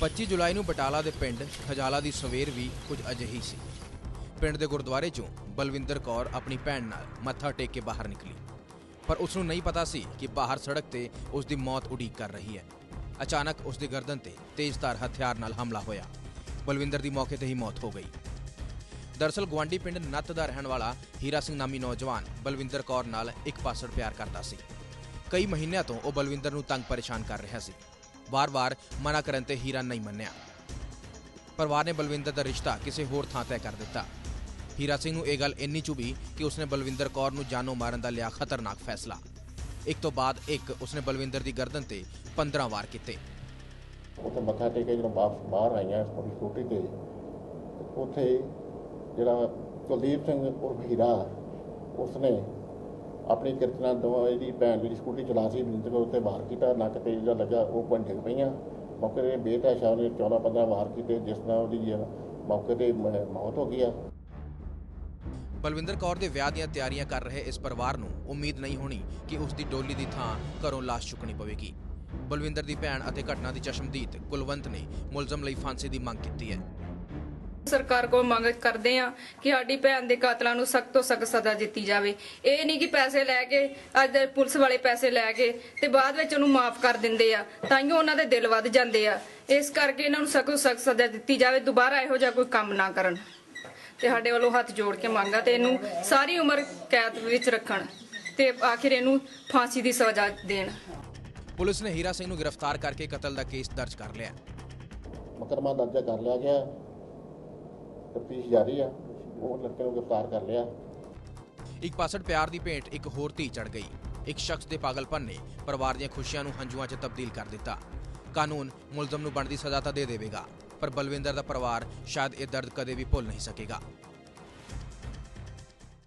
25 ਜੁਲਾਈ ਨੂੰ ਬਟਾਲਾ ਦੇ ਪਿੰਡ ਖਜਾਲਾ ਦੀ ਸਵੇਰ ਵੀ ਕੁਝ ਅਜਿਹੀ ਸੀ। ਪਿੰਡ ਦੇ ਗੁਰਦੁਆਰੇ ਚੋਂ ਬਲਵਿੰਦਰ ਕੌਰ ਆਪਣੀ ਭੈਣ ਨਾਲ ਮੱਥਾ ਟੇਕ ਕੇ ਬਾਹਰ ਨਿਕਲੀ। ਪਰ ਉਸ ਨੂੰ ਨਹੀਂ ਪਤਾ ਸੀ ਕਿ ਬਾਹਰ ਸੜਕ ਤੇ ਉਸ ਦੀ ਮੌਤ ਉਡੀਕ ਕਰ ਰਹੀ ਹੈ। ਅਚਾਨਕ ਉਸ ਦੀ ਗਰਦਨ ਤੇ ਤੇਜ਼ਧਾਰ ਹਥਿਆਰ ਨਾਲ ਹਮਲਾ ਹੋਇਆ। ਬਲਵਿੰਦਰ ਦੀ ਮੌਕੇ ਤੇ ਹੀ ਮੌਤ ਹੋ ਗਈ। ਦਰਅਸਲ ਗਵਾਂਡੀ ਪਿੰਡ ਨੱਤ ਦਾ ਰਹਿਣ ਵਾਲਾ ਹੀਰਾ ਸਿੰਘ ਨਾਮੀ ਨੌਜਵਾਨ ਬਲਵਿੰਦਰ ਕੌਰ ਨਾਲ ਇੱਕ ਪਾਸੜ ਪਿਆਰ ਕਰਦਾ ਸੀ। ਕਈ ਮਹੀਨਿਆਂ ਤੋਂ ਉਹ ਬਲਵਿੰਦਰ ਨੂੰ ਤੰਗ ਪਰੇਸ਼ਾਨ ਕਰ ਰਿਹਾ ਸੀ। ਵਾਰ-ਵਾਰ ਮਨਾ ਕਰਨ ਤੇ ਹੀਰਾ ਨਹੀਂ ਮੰਨਿਆ। ਪਰਿਵਾਰ ਨੇ ਬਲਵਿੰਦਰ ਦਾ ਰਿਸ਼ਤਾ ਕਿਸੇ ਹੋਰ ਥਾਂ ਤੈਅ ਕਰ ਦਿੱਤਾ। ਹੀਰਾ ਸਿੰਘ ਨੂੰ ਇਹ ਗੱਲ ਇੰਨੀ ਚੁਭੀ ਕਿ ਉਸਨੇ ਬਲਵਿੰਦਰ ਕੌਰ ਨੂੰ ਜਾਨੋਂ ਮਾਰਨ ਦਾ ਲਿਆ ਖਤਰਨਾਕ ਫੈਸਲਾ। ਇੱਕ ਤੋਂ ਬਾਅਦ ਇੱਕ ਉਸਨੇ ਬਲਵਿੰਦਰ ਦੀ ਗਰਦਨ ਤੇ 15 ਵਾਰ ਕੀਤੇ। ਉੱਥੇ ਮੱਥਾ ਟੇਕ ਕੇ ਜਦੋਂ ਵਾਪਸ ਬਾਹਰ ਆਈਆਂ ਆਪਣੀ ਸਕੂਟਰੀ ਤੇ ਤੇ ਉੱਥੇ ਜਿਹੜਾ ਕੁਲਦੀਪ ਸਿੰਘ ਉਰਫ ਹੀਰਾ, ਉਸਨੇ ਆਪਣੀ ਕਿਰਤ ਨਾਲ ਇਹਦੀ ਭੈਣ ਜਿਹੜੀ ਸਕੂਟਰੀ ਚਲਾ ਸੀ ਬਿੰਦ ਕੋ ਉੱਤੇ ਵਾਰ ਕੀਤਾ, ਨੱਕ ਤੇ ਜਿਹੜਾ ਲੱਗਾ ਉਹ ਪੰਜ ਡਿੱਗ ਪਈਆਂ। ਮੌਕੇ ਤੇ ਬੇਤਹਾਸ਼ਾ ਉਹਨੇ 14 15 ਵਾਰ ਕੀਤੇ, ਜਿਸ ਨਾਲ ਉਹਦੀ ਮੌਕੇ ਤੇ ਮੌਤ ਹੋ ਗਈ ਆ। ਬਲਵਿੰਦਰ ਕੌਰ ਦੇ ਵਿਆਹ ਦੀਆਂ ਤਿਆਰੀਆਂ ਕਰ ਰਹੇ ਇਸ ਪਰਿਵਾਰ ਨੂੰ ਉਮੀਦ ਨਹੀਂ ਹੋਣੀ ਕਿ ਉਸ ਦੀ ਡੋਲੀ ਦੀ ਥਾਂ ਘਰੋਂ ਲਾਸ਼ ਚੁੱਕਣੀ ਪਵੇਗੀ। ਬਲਵਿੰਦਰ ਦੀ ਭੈਣ ਅਤੇ ਘਟਨਾ ਦੀ ਚਸ਼ਮਦੀਦ ਕੁਲਵੰਤ ਨੇ ਮੁਲਜ਼ਮ ਲਈ ਫਾਂਸੀ ਦੀ ਮੰਗ ਕੀਤੀ ਹੈ। ਸਰਕਾਰ ਕੋਲ ਮੰਗ ਕਰਦੇ ਆ ਕਿ ਸਾਡੀ ਭੈਣ ਦੇ ਕਾਤਲਾਂ ਨੂੰ ਸਖਤ ਤੋਂ ਸਖਤ ਸਜ਼ਾ ਦਿੱਤੀ ਜਾਵੇ। ਇਹ ਨਹੀਂ ਕਿ ਪੈਸੇ ਲੈ ਕੇ ਅੱਜ ਦੇ ਪੁਲਿਸ ਵਾਲੇ ਪੈਸੇ ਲੈ ਕੇ ਤੇ ਬਾਅਦ ਵਿੱਚ ਉਹਨੂੰ ਮਾਫ ਕਰ ਦਿੰਦੇ ਆ ਤਾਈਓ ਉਹਨਾਂ ਦੇ ਦਿਲ ਵੱਧ ਜਾਂਦੇ ਆ। ਇਸ ਕਰਕੇ ਇਹਨਾਂ ਨੂੰ ਸਖਤ ਤੋਂ ਸਖਤ ਸਜ਼ਾ ਦਿੱਤੀ ਜਾਵੇ ਦੁਬਾਰਾ ਇਹੋ ਜਿਹਾ ਕੋਈ ਕੰਮ ਨਾ ਕਰਨ। ਤੇ ਸਾਡੇ ਵੱਲੋਂ ਹੱਥ ਜੋੜ ਕੇ ਮੰਗਾ ਤੇ ਇਹਨੂੰ ਸਾਰੀ ਉਮਰ ਕੈਦ ਵਿੱਚ ਰੱਖਣ ਤੇ ਆਖਿਰ ਇਹਨੂੰ ਫਾਂਸੀ ਦੀ ਸਜ਼ਾ ਦੇਣ। ਪੁਲਿਸ ਨੇ ਹੀਰਾ ਸਿੰਘ ਨੂੰ ਗ੍ਰਿਫਤਾਰ ਕਰਕੇ ਕਤਲ ਦਾ ਕੇਸ ਦਰਜ ਕਰ ਲਿਆ। ਮੁਕੱਦਮਾ ਦਰਜ ਕਰ ਲਿਆ ਗਿਆ। ਤਫਤੀਸ਼ ਜਾਰੀ ਆ। ਉਹ ਲੜਕੇ ਨੂੰ ਗ੍ਰਿਫਤਾਰ ਕਰ ਲਿਆ। ਇੱਕ ਪਾਸੜ ਪਿਆਰ ਦੀ ਭੇਂਟ ਇੱਕ ਹੋਰ ਧੀ ਚੜ ਗਈ। ਇੱਕ ਸ਼ਖਸ ਦੇ ਪਾਗਲਪਨ ਨੇ ਪਰਿਵਾਰ ਦੀਆਂ ਖੁਸ਼ੀਆਂ ਨੂੰ ਹੰਝੂਆਂ 'ਚ ਤਬਦੀਲ ਕਰ ਦਿੱਤਾ। ਕਾਨੂੰਨ ਮੁਲਜ਼ਮ ਨੂੰ ਬਣਦੀ ਸਜ਼ਾ ਤਾਂ ਦੇ ਦੇਵੇਗਾ, ਪਰ ਬਲਵਿੰਦਰ ਦਾ ਪਰਿਵਾਰ ਸ਼ਾਇਦ ਇਹ ਦਰਦ ਕਦੇ ਵੀ ਭੁੱਲ ਨਹੀਂ ਸਕੇਗਾ।